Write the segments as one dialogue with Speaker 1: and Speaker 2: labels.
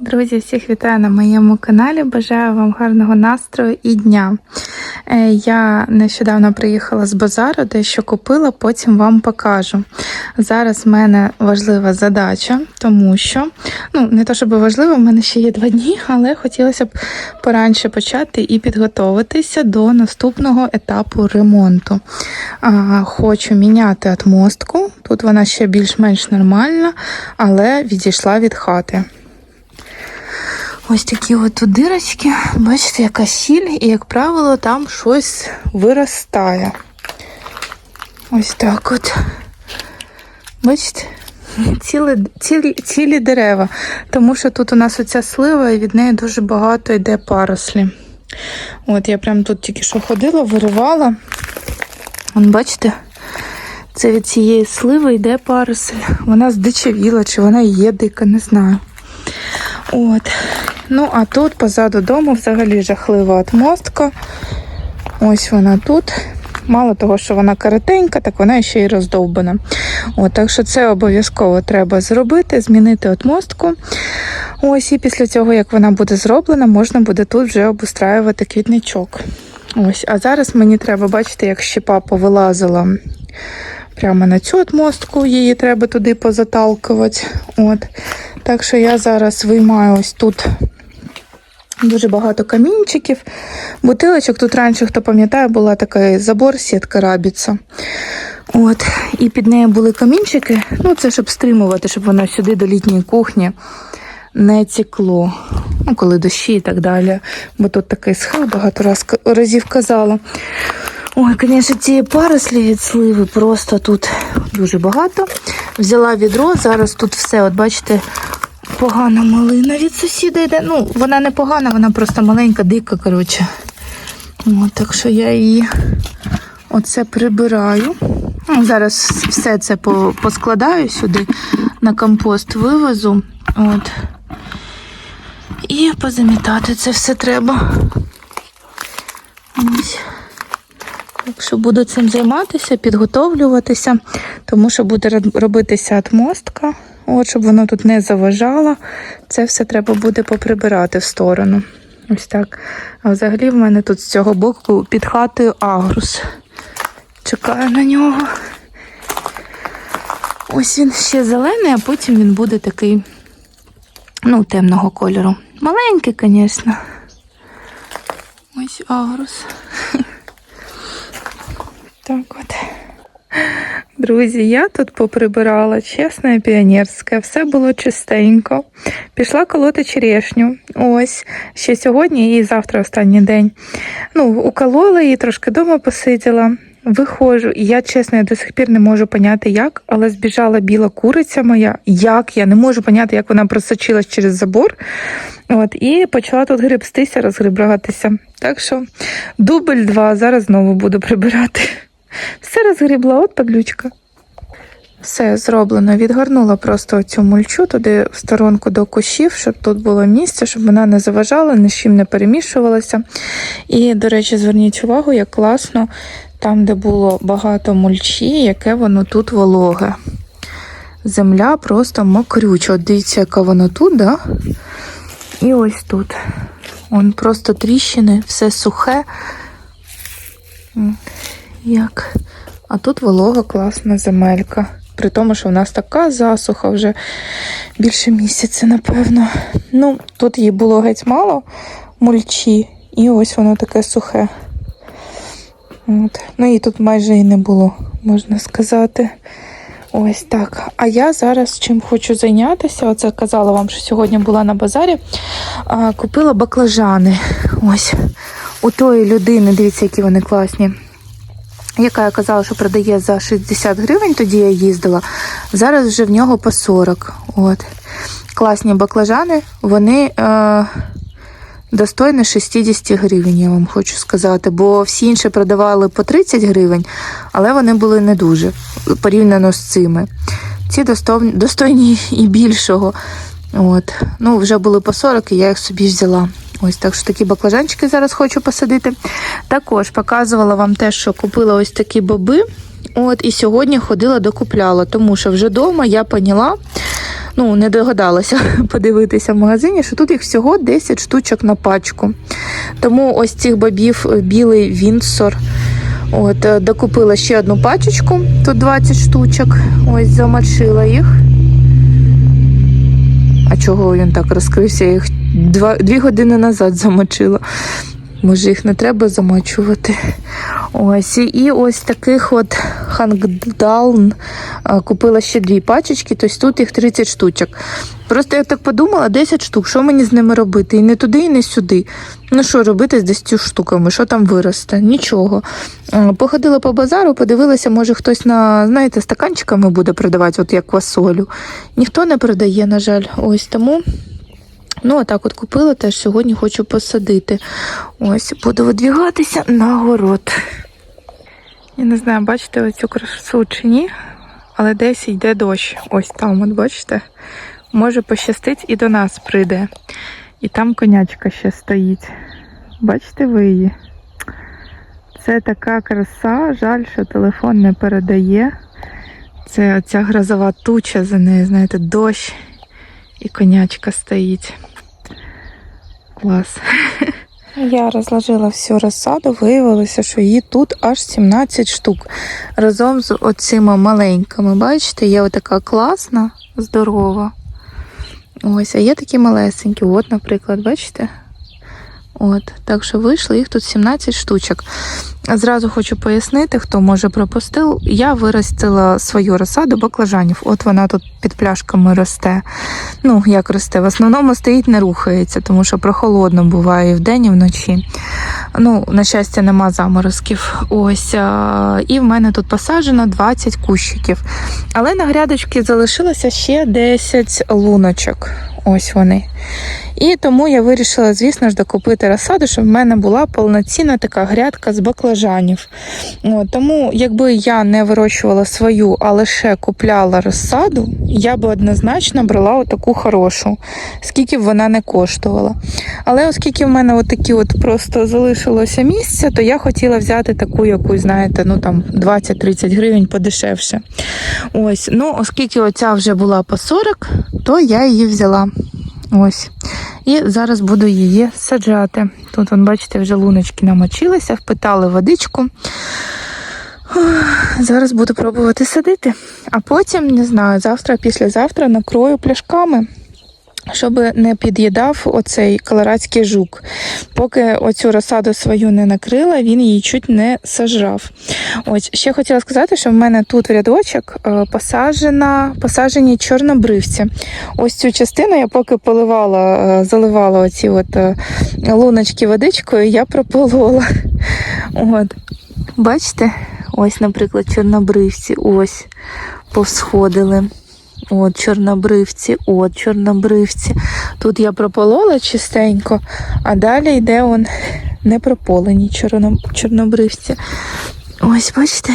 Speaker 1: Друзі, всіх вітаю на моєму каналі. Бажаю вам гарного настрою і дня. Е, Я нещодавно приїхала з базару, дещо купила, потім вам покажу. Зараз в мене важлива задача, тому що, ну, не то щоб важливо, в мене ще є два дні, але хотілося б поранше почати і підготуватися до наступного етапу ремонту. А, Хочу міняти отмостку. Тут вона ще більш-менш нормальна, але відійшла від хати. Ось такі от тут дирочки. Бачите, яка сіль, і, як правило, там щось виростає. Ось так от. Бачите? Цілі, цілі, цілі дерева. Тому що тут у нас оця слива, і від неї дуже багато йде парослі. От я прям тут тільки що ходила, виривала. Вон, бачите? Це від цієї сливи йде паросль. Вона здичавіла, чи вона є дика, не знаю. От. Ну, а тут позаду дому взагалі жахлива отмостка. Ось вона тут. Мало того, що вона коротенька, так вона ще й роздовбана. От, так що це обов'язково треба зробити, змінити отмостку. Ось, і після цього, як вона буде зроблена, можна буде тут вже обустраювати квітничок. Ось, а зараз мені треба, бачите, як щепа повилазила прямо на цю отмостку, її треба туди позаталкувати. От. Так що я зараз виймаю ось тут дуже багато камінчиків, бутилочок. Тут раніше, хто пам'ятає, була така забор, сітка рабіца. От. І під нею були камінчики. Ну, це щоб стримувати, щоб воно сюди до літньої кухні не тікло. Ну, коли дощі і так далі. Бо тут такий схил, багато раз, разів казала. Ой, звісно, цієї парослі від сливи просто тут дуже багато. Взяла відро, зараз тут все, от бачите, погана малина від сусіда йде. Ну, вона не погана, вона просто маленька, дика, коротше. От, так що я її оце прибираю. Ну, Зараз все це поскладаю сюди, на компост вивезу. От. І позамітати це все треба. Ось. Так що буду цим займатися, підготовлюватися, тому що буде робитися отмостка, от, щоб воно тут не заважало. Це все треба буде поприбирати в сторону. Ось так. А взагалі в мене тут з цього боку під хатою агрус. Чекаю на нього. Ось він ще зелений, а потім він буде такий, ну, темного кольору. Маленький, звісно. Ось агрус. Так от. Друзі, я тут поприбирала, чесно і піонерське, все було чистенько. Пішла колоти черешню. Ось, ще сьогодні і завтра останній день. Ну, уколола її, трошки вдома посиділа. Виходжу, і я чесно, я до сих пір не можу поняти, як, але збіжала біла куриця моя. Як я не можу поняти, як вона просочилась через забор. От, і почала тут гребстися, розгрібратися. Так що дубль два, зараз знову буду прибирати. Все розгрібла, от падлючка. Все зроблено. Відгорнула просто цю мульчу туди в сторонку до кущів, щоб тут було місце, щоб вона не заважала, ні з чим не перемішувалася. І, до речі, зверніть увагу, як класно там, де було багато мульчі, яке воно тут вологе. Земля просто мокрюча. От дивіться, яка воно тут, да? І ось тут. Вон просто тріщини, все сухе. Як. А тут волога класна земелька. При тому, що в нас така засуха вже більше місяця, напевно. Ну, тут її було геть мало мульчі, і ось воно таке сухе. От. Ну і тут майже і не було, можна сказати. Ось так. А я зараз чим хочу зайнятися. Оце казала вам, що сьогодні була на базарі. А, купила баклажани. Ось. У тої людини, дивіться, які вони класні. Яка я казала, що продає за 60 гривень, тоді я їздила. Зараз вже в нього по 40. От. Класні баклажани, вони е, достойні 60 гривень, я вам хочу сказати. Бо всі інші продавали по 30 гривень, але вони були не дуже порівняно з цими. Ці достойні, і більшого. От. Ну, вже були по 40, і я їх собі взяла. Ось так що такі баклажанчики зараз хочу посадити. Також показувала вам те, що купила ось такі боби. От, і сьогодні ходила докупляла, тому що вже вдома я поняла, ну, не догадалася подивитися в магазині, що тут їх всього 10 штучок на пачку. Тому ось цих бобів е, білий Вінсор. От, е, докупила ще одну пачечку, тут 20 штучок. Ось замочила їх. А чого він так розкрився? Я їх два, дві години назад замочила. Може, їх не треба замочувати. Ось, і ось таких от хангдаун купила ще дві пачечки, тобто тут їх 30 штучок. Просто я так подумала, 10 штук, що мені з ними робити? І не туди, і не сюди. Ну що робити з 10 штуками? Що там виросте? Нічого. Походила по базару, подивилася, може хтось на, знаєте, стаканчиками буде продавати, от як квасолю. Ніхто не продає, на жаль. Ось тому. Ну, отак от купила, теж сьогодні хочу посадити. Ось, буду видвігатися на город. Я не знаю, бачите оцю красу чи ні, але десь йде дощ. Ось там, от бачите? Може пощастить і до нас прийде. І там конячка ще стоїть. Бачите ви її? Це така краса, жаль, що телефон не передає. Це оця грозова туча за нею, знаєте, дощ і конячка стоїть. Клас. Я розложила всю розсаду, виявилося, що її тут аж 17 штук. Разом з оцими маленькими. Бачите, є отака класна, здорова. Ось, а є такі малесенькі. От, наприклад, бачите? От, так що вийшло їх тут 17 штучок. Зразу хочу пояснити, хто може пропустив. Я виростила свою розсаду баклажанів. От вона тут під пляшками росте. Ну, як росте, в основному стоїть, не рухається, тому що прохолодно буває і вдень, і вночі. Ну, на щастя, нема заморозків. Ось. І в мене тут посаджено 20 кущиків. Але на грядочці залишилося ще 10 луночок. Ось вони. І тому я вирішила, звісно ж, докупити розсаду, щоб в мене була повноцінна така грядка з баклажанів. От, тому, якби я не вирощувала свою, а лише купляла розсаду, я би однозначно брала отаку хорошу, скільки б вона не коштувала. Але оскільки в мене от такі от просто залишилося місце, то я хотіла взяти таку якусь, знаєте, ну там 20-30 гривень подешевше. Ось, ну, оскільки оця вже була по 40, то я її взяла. Ось. І зараз буду її саджати. Тут, вон, бачите, вже луночки намочилися, впитали водичку. Зараз буду пробувати садити. А потім, не знаю, завтра, післязавтра накрою пляшками, щоб не під'їдав оцей колорадський жук. Поки оцю розсаду свою не накрила, він її чуть не сажав. Ось ще хотіла сказати, що в мене тут в рядочок е, посаджена, посаджені чорнобривці. Ось цю частину я поки поливала, е, заливала оці от е, луночки водичкою, я прополола. От. Бачите? Ось, наприклад, чорнобривці, ось повсходили. От чорнобривці, от чорнобривці. Тут я прополола чистенько, а далі йде он непрополені чорнобривці. Ось, бачите,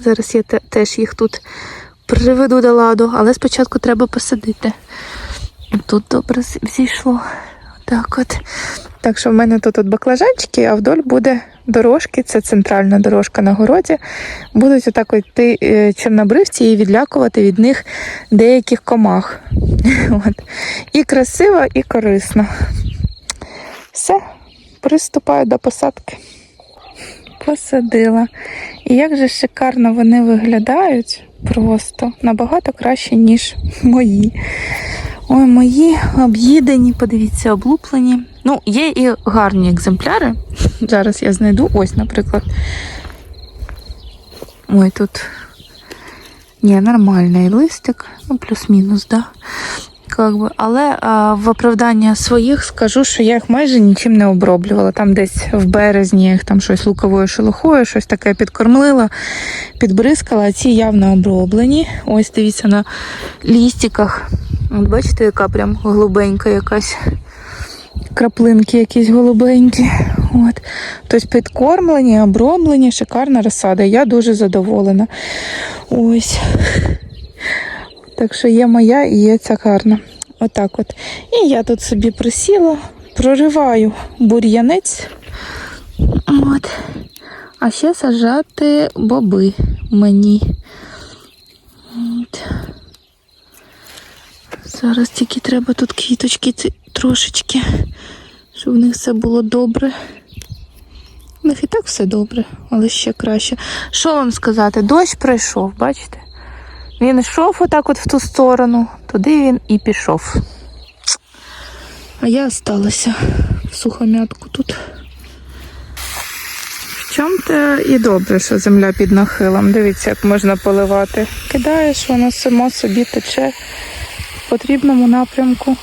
Speaker 1: зараз я теж їх тут приведу до ладу, але спочатку треба посадити. Тут добре зійшло. Так от. Так що в мене тут от баклажанчики, а вдоль буде дорожки, це центральна дорожка на городі. Будуть отак йти е, чорнобривці і відлякувати від них деяких комах. От. І красиво, і корисно. Все, приступаю до посадки. Посадила. І як же шикарно вони виглядають просто набагато краще, ніж мої. Ой, мої об'їдені, подивіться, облуплені. Ну, є і гарні екземпляри. Зараз я знайду. Ось, наприклад. Ой, тут ні, нормальний листик, ну, плюс-мінус, да. Как би. Але а, в оправдання своїх скажу, що я їх майже нічим не оброблювала. Там десь в березні їх там щось луковою шелухою, щось таке підкормлила, підбризкала, а ці явно оброблені. Ось дивіться на лістиках. От бачите, яка прям голубенька якась. Краплинки якісь голубенькі. От. Тобто підкормлені, оброблені, шикарна розсада. Я дуже задоволена. Ось. Так що є моя і є ця гарна. Отак от. І я тут собі присіла, прориваю бур'янець. От. А ще сажати боби мені. От. Зараз тільки треба тут квіточки ці трошечки, щоб в них все було добре. У них і так все добре, але ще краще. Що вам сказати? Дощ пройшов, бачите? Він йшов отак от в ту сторону, туди він і пішов. А я осталася в сухомятку тут. В чому то і добре, що земля під нахилом. Дивіться, як можна поливати. Кидаєш, воно само собі тече в потрібному напрямку.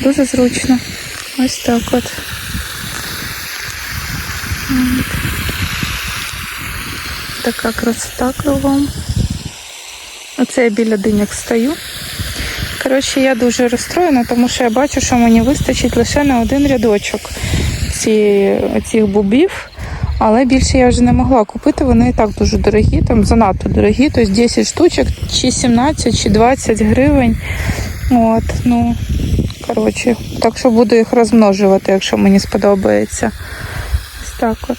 Speaker 1: Дуже зручно. Ось так от. Така красота кругом. Оце я біля диняк стою. Коротше, я дуже розстроєна, тому що я бачу, що мені вистачить лише на один рядочок цих бубів. Але більше я вже не могла купити, вони і так дуже дорогі, там занадто дорогі, тобто 10 штучок, чи 17, чи 20 гривень. От, ну, коротше, так що буду їх розмножувати, якщо мені сподобається. Ось так от.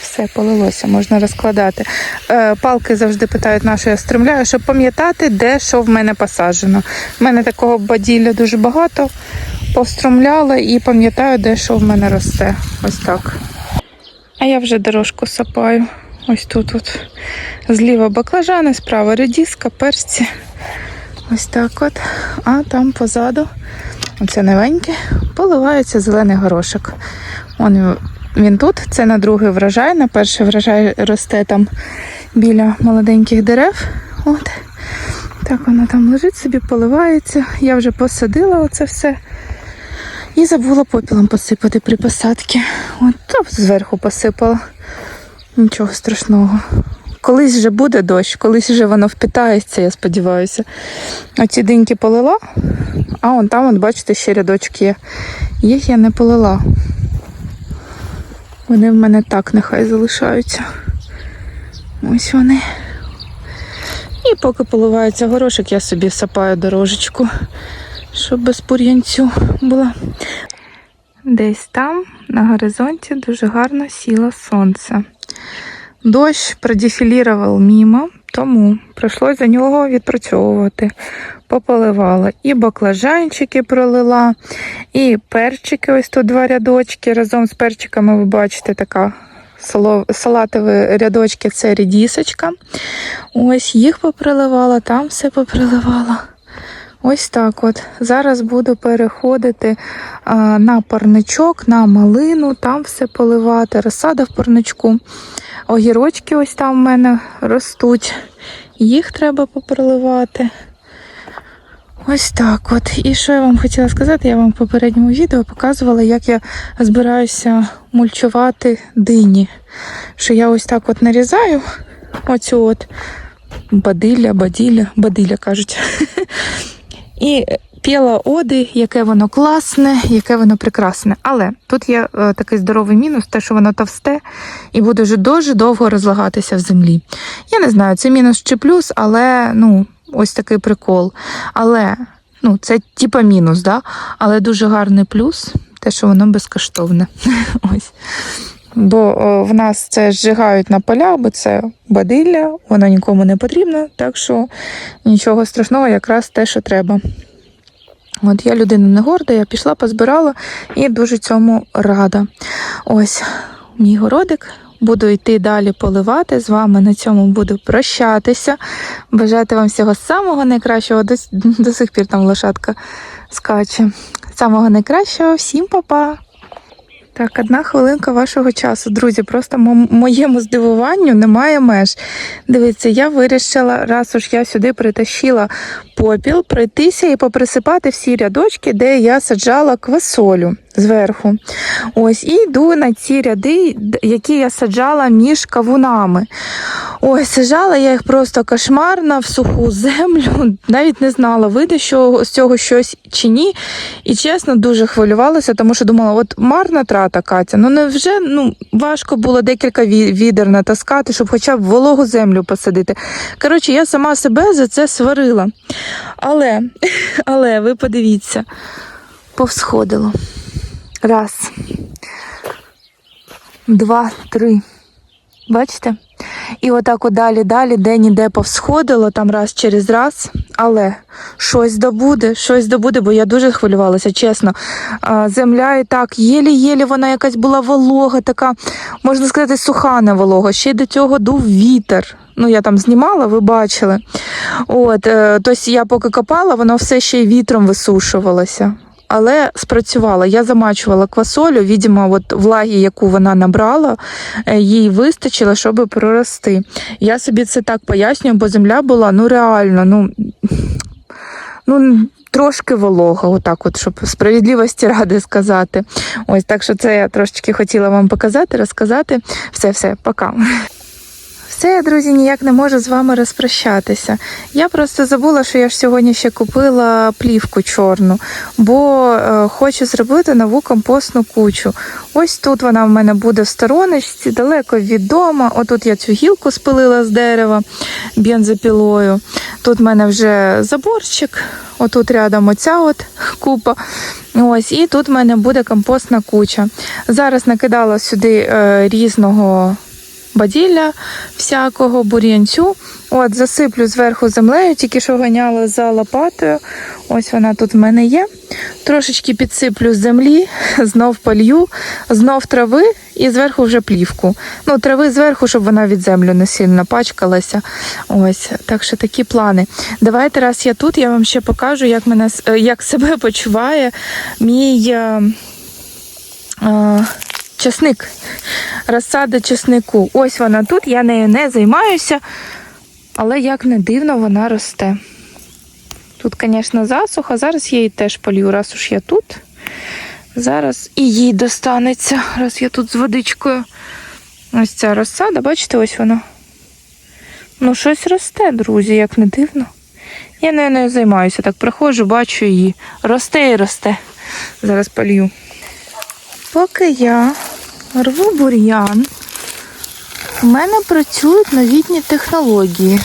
Speaker 1: Все полилося, можна розкладати. Е, палки завжди питають, на що я стремляю, щоб пам'ятати, де що в мене посаджено. У мене такого баділля дуже багато, постромляла і пам'ятаю, де що в мене росте. Ось так. А я вже дорожку сапаю. Ось тут от. Зліва баклажани, справа редіска, перці. Ось так от. А там позаду, оце новеньке, поливається зелений горошок. Он він тут, це на другий врожай. На перший врожай росте там біля молоденьких дерев. От. Так воно там лежить собі, поливається. Я вже посадила оце все. І забула попілом посипати при посадці. От то зверху посипала. Нічого страшного. Колись вже буде дощ, колись вже воно впитається, я сподіваюся. Оці диньки полила, а вон там, от, бачите, ще рядочки є. Їх я не полила. Вони в мене так нехай залишаються. Ось вони. І поки поливається горошик, я собі всапаю дорожечку, щоб без пур'янцю була. Десь там на горизонті дуже гарно сіло сонце. Дощ продефілірував мімо, тому прийшлося за нього відпрацьовувати. Пополивала. І баклажанчики пролила, і перчики, ось тут два рядочки. Разом з перчиками ви бачите така салатові рядочки це рідісочка. Ось їх поприливала, там все поприливала. Ось так от. Зараз буду переходити на парничок, на малину, там все поливати, розсада в парничку. Огірочки ось там в мене ростуть. Їх треба поприливати. Ось так от. І що я вам хотіла сказати, я вам в попередньому відео показувала, як я збираюся мульчувати дині. Що я ось так от нарізаю оцю от бадилля, баділля, бадилля кажуть. І п'яла оди, яке воно класне, яке воно прекрасне. Але тут є е, такий здоровий мінус, те, що воно товсте і буде вже дуже довго розлагатися в землі. Я не знаю, це мінус чи плюс, але ну, ось такий прикол. Але ну, це типа мінус, да? але дуже гарний плюс, те, що воно безкоштовне. ось. Бо в нас це зжигають на полях, бо це бадилля, воно нікому не потрібно, так що нічого страшного, якраз те, що треба. От я людина не горда, я пішла, позбирала і дуже цьому рада. Ось мій городик. Буду йти далі поливати. З вами на цьому буду прощатися. Бажати вам всього самого найкращого. До, до сих пір там лошадка скаче. Самого найкращого, всім па-па! Так, одна хвилинка вашого часу, друзі. Просто мо- моєму здивуванню немає меж. Дивіться, я вирішила, раз уж я сюди притащила попіл, пройтися і поприсипати всі рядочки, де я саджала квасолю зверху. Ось, і йду на ці ряди, які я саджала між кавунами. Ой, саджала я їх просто кошмарно в суху землю, навіть не знала, вийде що з цього щось чи ні. І чесно, дуже хвилювалася, тому що думала, от марна трата, Катя, ну невже ну, важко було декілька відер натаскати, щоб хоча б вологу землю посадити. Коротше, я сама себе за це сварила. Але, але ви подивіться, повсходило. Раз, два, три. Бачите? І отак от далі, далі, де-ніде повсходило, там раз через раз, але щось добуде, щось добуде, бо я дуже хвилювалася, чесно. Земля і так, єлі-єлі вона якась була волога, така, можна сказати, суха не волога. Ще й до цього дув вітер. Ну, я там знімала, ви бачили. От, е, тобто я поки копала, воно все ще й вітром висушувалося. Але спрацювала. Я замачувала квасолю, відомо, от влаги, яку вона набрала, е, їй вистачило, щоб прорости. Я собі це так пояснюю, бо земля була ну реально, ну, ну трошки волога, отак, от, щоб справедливості ради сказати. Ось так що це я трошечки хотіла вам показати, розказати. Все, все, пока. Все, я, друзі, ніяк не можу з вами розпрощатися. Я просто забула, що я ж сьогодні ще купила плівку чорну, бо е, хочу зробити нову компостну кучу. Ось тут вона в мене буде в стороночці, далеко від дома. Отут я цю гілку спилила з дерева бензопілою. Тут в мене вже заборчик, отут рядом оця от купа. Ось, і тут в мене буде компостна куча. Зараз накидала сюди е, різного баділля всякого, бур'янцю. От, засиплю зверху землею, тільки що ганяла за лопатою. Ось вона тут в мене є. Трошечки підсиплю землі, знов полью, знов трави і зверху вже плівку. Ну, трави зверху, щоб вона від землі не сильно пачкалася. Ось, так що такі плани. Давайте, раз я тут, я вам ще покажу, як, мене, е, як себе почуває мій. е, е, Часник, розсада часнику. Ось вона тут, я нею не займаюся, але як не дивно, вона росте. Тут, звісно, засуха. Зараз я її теж полью, раз уж я тут. Зараз і їй достанеться, раз я тут з водичкою. Ось ця розсада, бачите, ось вона. Ну, щось росте, друзі, як не дивно. Я нею не займаюся. Так приходжу, бачу її. Росте і росте. Зараз полью. Поки я рву бур'ян, у мене працюють новітні технології.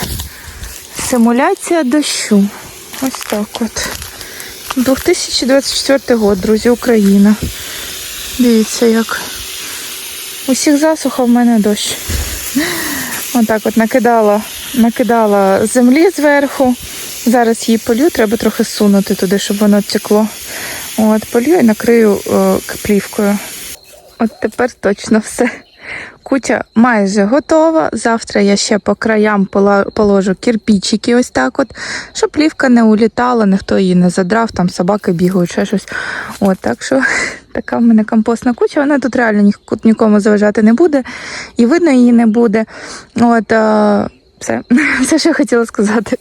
Speaker 1: Симуляція дощу. Ось так от. 2024 год, друзі, Україна. Дивіться, як. Усіх засуха в мене дощ. Отак от накидала, накидала землі зверху. Зараз її полю, треба трохи сунути туди, щоб воно текло. От, полю і накрию е, плівкою. От тепер точно все. Куча майже готова. Завтра я ще по краям положу кирпичики ось так от, щоб плівка не улітала, ніхто її не задрав, там собаки бігають, ще щось. От, так що така в мене компостна куча. Вона тут реально ні, нікому заважати не буде, і видно її не буде. От, а, все, все, що я хотіла сказати.